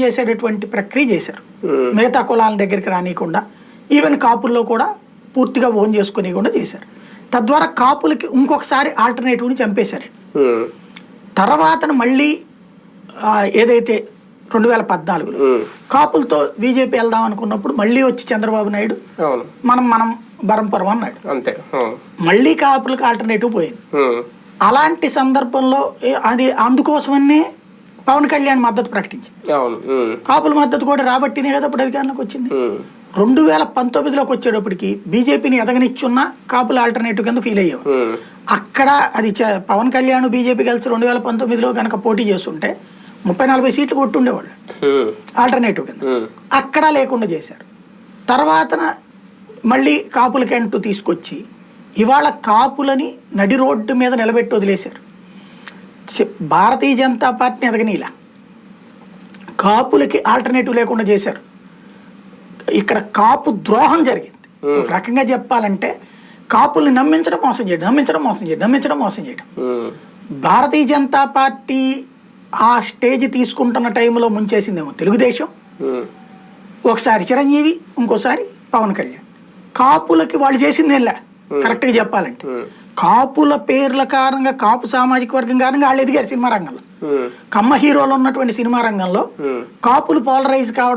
చేసేటటువంటి ప్రక్రియ చేశారు. ఉమ్, మిగతా కులాల దగ్గరికి రానియకుండా ఈవెన్ కాపుల్లో కూడా పూర్తిగా ఓన్ చేసుకునేకుండా చేశారు. తద్వారా కాపులకి ఇంకొకసారి ఆల్టర్నేటివ్ని చంపేశారు. ఉమ్, తర్వాత మళ్ళీ ఏదైతే రెండు వేల పద్నాలుగులో ఉమ్, కాపులతో బీజేపీ వెళ్దాం అనుకున్నప్పుడు మళ్ళీ వచ్చి చంద్రబాబు నాయుడు మనం మనం బరంపరం అన్నాడు. అంతే. మళ్ళీ కాపులకు ఆల్టర్నేటివ్ పోయింది. అలాంటి సందర్భంలో అది అందుకోసమనే పవన్ కళ్యాణ్ మద్దతు ప్రకటించింది. కాపుల మద్దతు కూడా రాబట్టినే కదా ఇప్పుడు అధికారంలోకి వచ్చింది. రెండు వేల పంతొమ్మిదిలోకి వచ్చేటప్పటికి బీజేపీని ఎదగనిచ్చున్న కాపుల ఆల్టర్నేటివ్ కింద ఫీల్ అయ్యేవారు. అక్కడ అది పవన్ కళ్యాణ్ బీజేపీ కలిసి రెండు వేల పంతొమ్మిదిలో కనుక పోటీ చేస్తుంటే ముప్పై నలభై సీట్లు కొట్టుండేవాళ్ళు. ఆల్టర్నేటివ్ కింద. అక్కడ లేకుండా చేశారు. తర్వాతన మళ్ళీ కాపులకంటూ తీసుకొచ్చి ఇవాళ కాపులని నడి రోడ్డు మీద నిలబెట్టి వదిలేశారు. భారతీయ జనతా పార్టీని ఎదగనీలా కాపులకి ఆల్టర్నేటివ్ లేకుండా చేశారు. ఇక్కడ కాపు ద్రోహం జరిగింది. ఒక రకంగా చెప్పాలంటే కాపుల్ని నమ్మించడం మోసం చేయడం నమ్మించడం మోసం చేయడం నమ్మించడం మోసం చేయడం. భారతీయ జనతా పార్టీ ఆ స్టేజ్ తీసుకుంటున్న టైంలో ముంచేసిందేమో తెలుగుదేశం. ఒకసారి చిరంజీవి ఇంకోసారి పవన్ కళ్యాణ్. కాపులకి వాళ్ళు చేసింది ఏంలే కరెక్ట్గా చెప్పాలంటే. కాపుల పేర్ల కారణంగా కాపు సామాజిక వర్గం కారణంగా వాళ్ళు ఎదిగారు సినిమా రంగంలో కమ్మ హీరోలు ఉన్నటువంటి సినిమా రంగంలో. కాపులు పోలరైజ్ కావడం